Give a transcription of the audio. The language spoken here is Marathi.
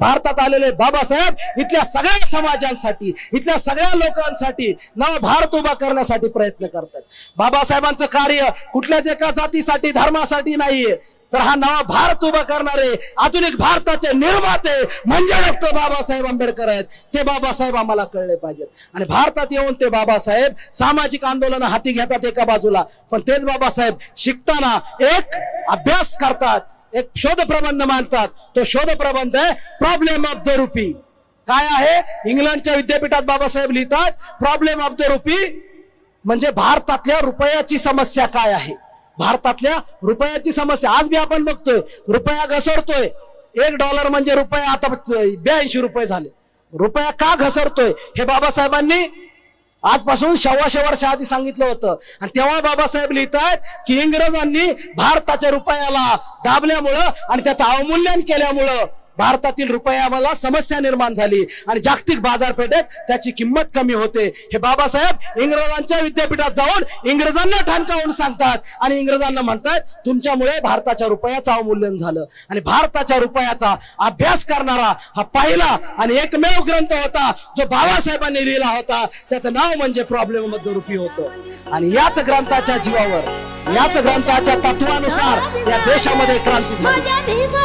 भारतात आलेले बाबासाहेब इथल्या सगळ्या समाजांसाठी इथल्या सगळ्या लोकांसाठी नवा भारत उभा करण्यासाठी प्रयत्न करतात. बाबासाहेबांचं कार्य कुठल्याच एका जातीसाठी धर्मासाठी नाहीये. तर हा नवा भारत उभा करणारे आधुनिक भारताचे निर्माते म्हणजे डॉक्टर बाबासाहेब आंबेडकर आहेत. ते बाबासाहेब आम्हाला कळले पाहिजेत. आणि भारतात येऊन ते बाबासाहेब सामाजिक आंदोलन हाती घेतात एका बाजूला. पण तेच बाबासाहेब शिकताना एक अभ्यास करतात. एक शोध प्रबंध मानतात. तो शोध प्रबंध आहे प्रॉब्लेम ऑफ द रुपी काय आहे? इंग्लंडच्या विद्यापीठात बाबासाहेब लिहितात प्रॉब्लेम ऑफ द रुपी म्हणजे भारतातल्या रुपयाची समस्या काय आहे? भारतातल्या रुपयाची समस्या. आज बी आपण बघतोय रुपया घसरतोय. एक डॉलर म्हणजे रुपया आता ब्याऐंशी रुपये झाले. रुपया का घसरतोय? हे बाबासाहेबांनी आजपासून सव्वाशे वर्ष आधी सांगितलं होतं. आणि तेव्हा बाबासाहेब लिहितात की इंग्रजांनी भारताच्या रुपयाला दाबल्यामुळं आणि त्याचं अवमूल्यन केल्यामुळं भारतातील रुपयाला समस्या निर्माण झाली आणि जागतिक बाजारपेठेत त्याची किंमत कमी होते. हे बाबासाहेब इंग्रजांच्या विद्यापीठात जाऊन इंग्रजांना ठणकावून सांगतात आणि इंग्रजांना म्हणतात तुमच्यामुळे भारताच्या रुपयाचं अवमूल्यन झालं आणि भारताच्या रुपयाचा अभ्यास करणारा हा पहिला आणि एकमेव ग्रंथ होता जो बाबासाहेबांनी लिहिला होता. त्याचं नाव म्हणजे प्रॉब्लेममध्ये रुपी होतं. आणि याच ग्रंथाच्या जीवावर याच ग्रंथाच्या तत्वानुसार या देशामध्ये क्रांती झाली.